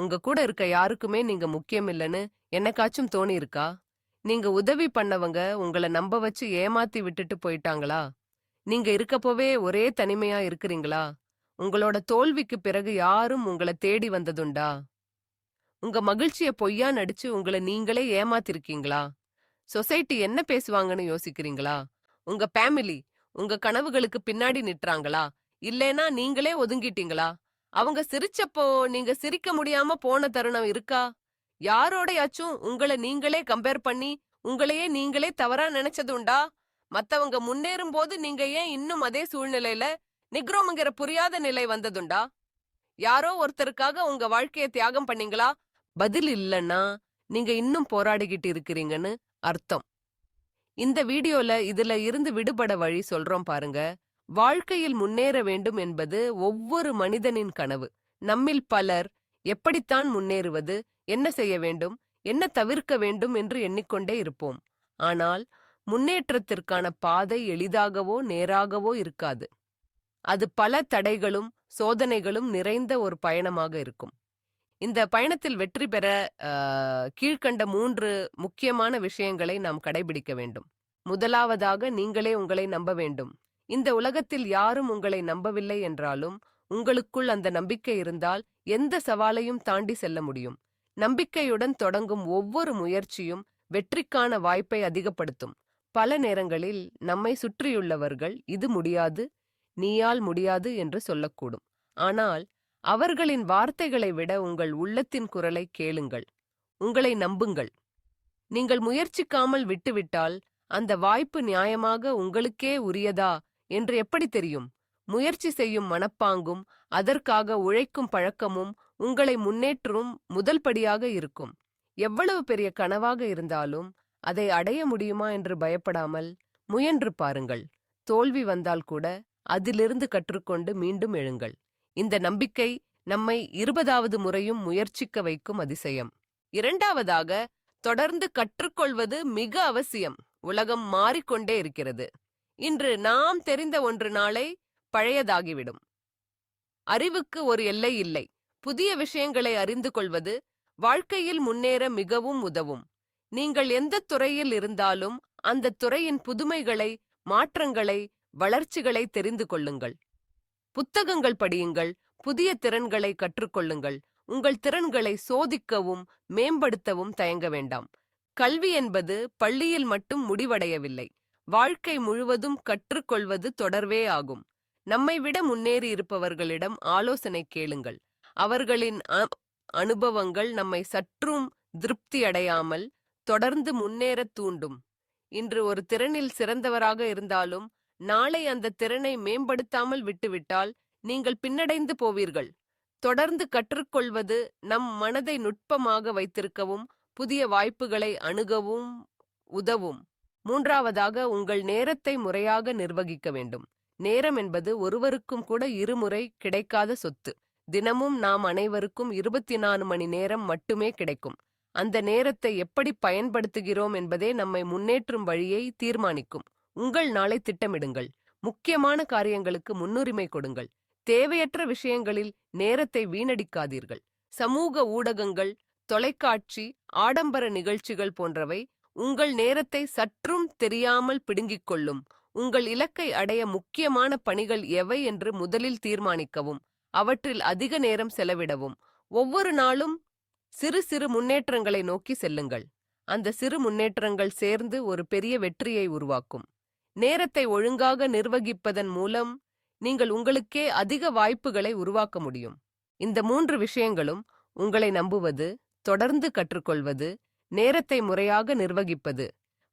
உங்க கூட இருக்க யாருக்குமே நீங்க முக்கியம் இல்லைன்னு என்னைக்காச்சும் தோணி இருக்கா நீங்க உதவி பண்ணவங்க உங்கள நம்ப வச்சு ஏமாத்தி விட்டுட்டு போயிட்டாங்களா? நீங்க இருக்கப்போவே ஒரே தனிமையா இருக்கிறீங்களா? உங்களோட தோல்விக்கு பிறகு யாரும் உங்கள தேடி வந்ததுண்டா? உங்க மகிழ்ச்சிய பொய்யா நடிச்சு உங்கள நீங்களே ஏமாத்திருக்கீங்களா? சொசைட்டி என்ன பேசுவாங்கன்னு யோசிக்கிறீங்களா? உங்க ஃபேமிலி உங்க கனவுகளுக்கு பின்னாடி நிட்றாங்களா இல்லைன்னா நீங்களே ஒதுங்கிட்டீங்களா? அவங்க சிரிச்சப்போ நீங்க சிரிக்க முடியாம போன தருணம் இருக்கா? யாரோடையாச்சும் உங்கள நீங்களே கம்பேர் பண்ணி உங்களையே நீங்களே தவறா நினைச்சது உண்டா? மத்தவங்க முன்னேறும் போது நீங்க ஏன் இன்னும் அதே சூழ்நிலையில நிக்ரோம்ங்கிற புரியாத நிலை வந்ததுண்டா யாரோ ஒருத்தருக்காக உங்க வாழ்க்கைய தியாகம் பண்ணீங்களா? பதில் இல்லைன்னா நீங்க இன்னும் போராடிக்கிட்டு இருக்கிறீங்கன்னு அர்த்தம். இந்த வீடியோல இதுல இருந்து விடுபட வழி சொல்றோம் பாருங்க. வாழ்க்கையில் முன்னேற வேண்டும் என்பது ஒவ்வொரு மனிதனின் கனவு. நம்மில் பலர் எப்படித்தான் முன்னேறுவது என்ன செய்ய வேண்டும் என்ன தவிர்க்க வேண்டும் என்று எண்ணிக்கொண்டே இருப்போம். ஆனால் முன்னேற்றத்திற்கான பாதை எளிதாகவோ நேராகவோ இருக்காது. அது பல தடைகளும் சோதனைகளும் நிறைந்த ஒரு பயணமாக இருக்கும். இந்த பயணத்தில் வெற்றி பெற கீழ்கண்ட கீழ்க்கண்ட மூன்று முக்கியமான விஷயங்களை நாம் கடைபிடிக்க வேண்டும். முதலாவதாக நீங்களே உங்களை நம்ப வேண்டும். இந்த உலகத்தில் யாரும் உங்களை நம்பவில்லை என்றாலும் உங்களுக்குள் அந்த நம்பிக்கை இருந்தால் எந்த சவாலையும் தாண்டி செல்ல முடியும். நம்பிக்கையுடன் தொடங்கும் ஒவ்வொரு முயற்சியும் வெற்றிக்கான வாய்ப்பை அதிகப்படுத்தும். பல நேரங்களில் நம்மை சுற்றியுள்ளவர்கள் இது முடியாது நீயால் முடியாது என்று சொல்லக்கூடும். ஆனால் அவர்களின் வார்த்தைகளை விட உங்கள் உள்ளத்தின் குரலை கேளுங்கள். உங்களை நம்புங்கள். நீங்கள் முயற்சிக்காமல் விட்டுவிட்டால் அந்த வாய்ப்பு நியாயமாக உங்களுக்கே உரியதா என்று எப்படி தெரியும்? முயற்சி செய்யும் மனப்பாங்கும் அதற்காக உழைக்கும் பழக்கமும் உங்களை முன்னேற்றும் முதல் படியாக இருக்கும். எவ்வளவு பெரிய கனவாக இருந்தாலும் அதை அடைய முடியுமா என்று பயப்படாமல் முயன்று பாருங்கள். தோல்வி வந்தால் கூட அதிலிருந்து கற்றுக்கொண்டு மீண்டும் எழுங்கள். இந்த நம்பிக்கை நம்மை இருபதாவது முறையும் முயற்சிக்க வைக்கும் அதிசயம். இரண்டாவதாக தொடர்ந்து கற்றுக்கொள்வது மிக அவசியம். உலகம் மாறிக்கொண்டே இருக்கிறது. இன்று நாம் தெரிந்த ஒன்று நாளை பழையதாகிவிடும். அறிவுக்கு ஒரு எல்லை இல்லை. புதிய விஷயங்களை அறிந்து கொள்வது வாழ்க்கையில் முன்னேற மிகவும் உதவும். நீங்கள் எந்த துறையில் இருந்தாலும் அந்த துறையின் புதுமைகளை மாற்றங்களை வளர்ச்சிகளை தெரிந்து கொள்ளுங்கள். புத்தகங்கள் படியுங்கள் புதிய திறன்களை கற்றுக்கொள்ளுங்கள். உங்கள் திறன்களை சோதிக்கவும் மேம்படுத்தவும் தயங்க வேண்டாம். கல்வி என்பது பள்ளியில் மட்டும் முடிவடையவில்லை. வாழ்க்கை முழுவதும் கற்றுக்கொள்வது தொடர்வே ஆகும். நம்மை விட முன்னேறி இருப்பவர்களிடம் ஆலோசனை கேளுங்கள். அவர்களின் அனுபவங்கள் நம்மை சற்றும் திருப்தி அடையாமல் தொடர்ந்து முன்னேறத் தூண்டும். இன்று ஒரு திறனில் சிறந்தவராக இருந்தாலும் நாளை அந்த திறனை மேம்படுத்தாமல் விட்டுவிட்டால் நீங்கள் பின்னடைந்து போவீர்கள். தொடர்ந்து கற்றுக்கொள்வது நம் மனதை நுட்பமாக வைத்திருக்கவும் புதிய வாய்ப்புகளை அணுகவும் உதவும். மூன்றாவதாக உங்கள் நேரத்தை முறையாக நிர்வகிக்க வேண்டும். நேரம் என்பது ஒருவருக்கும் கூட இருமுறை கிடைக்காத சொத்து. தினமும் நாம் அனைவருக்கும் இருபத்தி நாலு மணி நேரம் மட்டுமே கிடைக்கும். அந்த நேரத்தை எப்படி பயன்படுத்துகிறோம் என்பதே நம்மை முன்னேற்றும் வழியை தீர்மானிக்கும். உங்கள் நாளை திட்டமிடுங்கள். முக்கியமான காரியங்களுக்கு முன்னுரிமை கொடுங்கள். தேவையற்ற விஷயங்களில் நேரத்தை வீணடிக்காதீர்கள். சமூக ஊடகங்கள் தொலைக்காட்சி ஆடம்பர நிகழ்ச்சிகள் போன்றவை உங்கள் நேரத்தை சற்றும் தெரியாமல் பிடுங்கிக் கொள்ளும். உங்கள் இலக்கை அடைய முக்கியமான பணிகள் எவை என்று முதலில் தீர்மானிக்கவும். அவற்றில் அதிக நேரம் செலவிடவும். ஒவ்வொரு நாளும் சிறு சிறு முன்னேற்றங்களை நோக்கி செல்லுங்கள். அந்த சிறு முன்னேற்றங்கள் சேர்ந்து ஒரு பெரிய வெற்றியை உருவாக்கும். நேரத்தை ஒழுங்காக நிர்வகிப்பதன் மூலம் நீங்கள் உங்களுக்கே அதிக வாய்ப்புகளை உருவாக்க முடியும். இந்த மூன்று விஷயங்களும் உங்களை நம்புவது தொடர்ந்து கற்றுக்கொள்வது நேரத்தை முறையாக நிர்வகிப்பது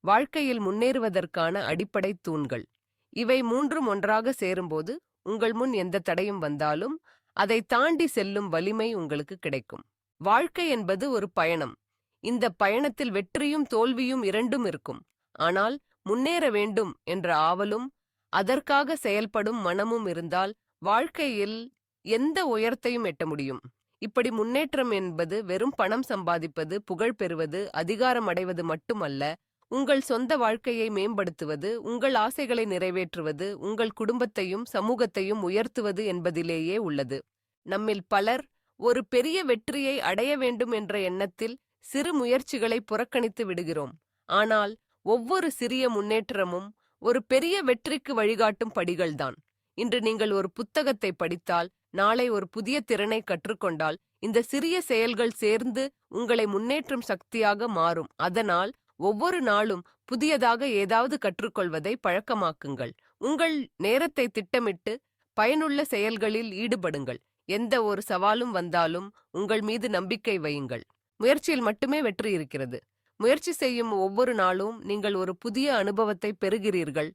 வாழ்க்கையில் முன்னேறுவதற்கான அடிப்படை தூண்கள். இவை மூன்றும் ஒன்றாக சேரும்போது உங்கள் முன் எந்த தடையும் வந்தாலும் அதை தாண்டி செல்லும் வலிமை உங்களுக்கு கிடைக்கும். வாழ்க்கை என்பது ஒரு பயணம். இந்த பயணத்தில் வெற்றியும் தோல்வியும் இரண்டும் இருக்கும். ஆனால் முன்னேற வேண்டும் என்ற ஆவலும் அதற்காக செயல்படும் மனமும் இருந்தால் வாழ்க்கையில் எந்த உயரத்தையும் எட்ட முடியும். இப்படி முன்னேற்றம் என்பது வெறும் பணம் சம்பாதிப்பது புகழ் பெறுவது அதிகாரம் அடைவது மட்டுமல்ல. உங்கள் சொந்த வாழ்க்கையை மேம்படுத்துவது உங்கள் ஆசைகளை நிறைவேற்றுவது உங்கள் குடும்பத்தையும் சமூகத்தையும் உயர்த்துவது என்பதிலேயே உள்ளது. நம்மில் பலர் ஒரு பெரிய வெற்றியை அடைய வேண்டும் என்ற எண்ணத்தில் சிறு முயற்சிகளை புறக்கணித்து விடுகிறோம். ஆனால் ஒவ்வொரு சிறிய முன்னேற்றமும் ஒரு பெரிய வெற்றிக்கு வழிகாட்டும் படிகள்தான். இன்று நீங்கள் ஒரு புத்தகத்தை படித்தால் நாளை ஒரு புதிய திறனை கற்றுக்கொண்டால் இந்த சிறிய செயல்கள் சேர்ந்து உங்களை முன்னேற்றும் சக்தியாக மாறும். அதனால் ஒவ்வொரு நாளும் புதியதாக ஏதாவது கற்றுக்கொள்வதை பழக்கமாக்குங்கள். உங்கள் நேரத்தை திட்டமிட்டு பயனுள்ள செயல்களில் ஈடுபடுங்கள். எந்த ஒரு சவாலும் வந்தாலும் உங்கள் மீது நம்பிக்கை வையுங்கள். முயற்சியில் மட்டுமே வெற்றி இருக்கிறது. முயற்சி செய்யும் ஒவ்வொரு நாளும் நீங்கள் ஒரு புதிய அனுபவத்தை பெறுகிறீர்கள்.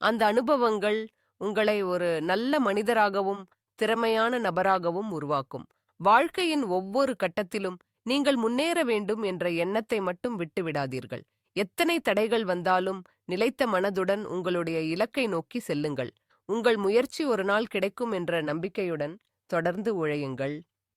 அந்த அனுபவங்கள் உங்களை ஒரு நல்ல மனிதராகவும் திறமையான நபராகவும் உருவாக்கும். வாழ்க்கையின் ஒவ்வொரு கட்டத்திலும் நீங்கள் முன்னேற வேண்டும் என்ற எண்ணத்தை மட்டும் விட்டுவிடாதீர்கள். எத்தனை தடைகள் வந்தாலும் நிலைத்த மனதுடன் உங்களுடைய இலக்கை நோக்கி செல்லுங்கள். உங்கள் முயற்சி ஒரு நாள் கிடைக்கும் என்ற நம்பிக்கையுடன் தொடர்ந்து உழையுங்கள்.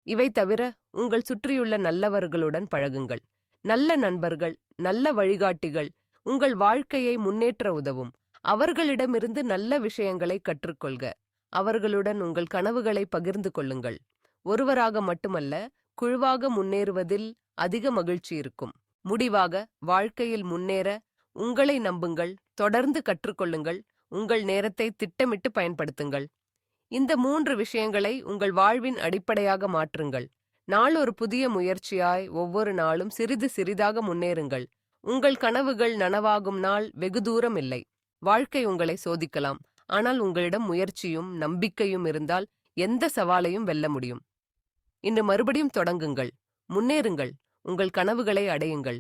இவை தவிர உங்கள் சுற்றியுள்ள நல்லவர்களுடன் பழகுங்கள். நல்ல நண்பர்கள் நல்ல வழிகாட்டிகள் உங்கள் வாழ்க்கையை முன்னேற்ற உதவும். அவர்களிடமிருந்து நல்ல விஷயங்களை கற்றுக்கொள்க. அவர்களுடன் உங்கள் கனவுகளை பகிர்ந்து கொள்ளுங்கள். ஒருவராக மட்டுமல்ல குழுவாக முன்னேறுவதில் அதிக மகிழ்ச்சி இருக்கும். முடிவாக வாழ்க்கையில் முன்னேற உங்களை நம்புங்கள் தொடர்ந்து கற்றுக்கொள்ளுங்கள் உங்கள் நேரத்தை திட்டமிட்டு பயன்படுத்துங்கள். இந்த மூன்று விஷயங்களை உங்கள் வாழ்வின் அடிப்படையாக மாற்றுங்கள். நாள் ஒரு புதிய முயற்சியாய் ஒவ்வொரு நாளும் சிறிது சிறிதாக முன்னேறுங்கள். உங்கள் கனவுகள் நனவாகும் நாள் வெகு தூரம் இல்லை. வாழ்க்கை உங்களை சோதிக்கலாம். ஆனால் உங்களிடம் முயற்சியும் நம்பிக்கையும் இருந்தால் எந்த சவாலையும் வெல்ல முடியும். இன்று மறுபடியும் தொடங்குங்கள். முன்னேறுங்கள். உங்கள் கனவுகளை அடையுங்கள்.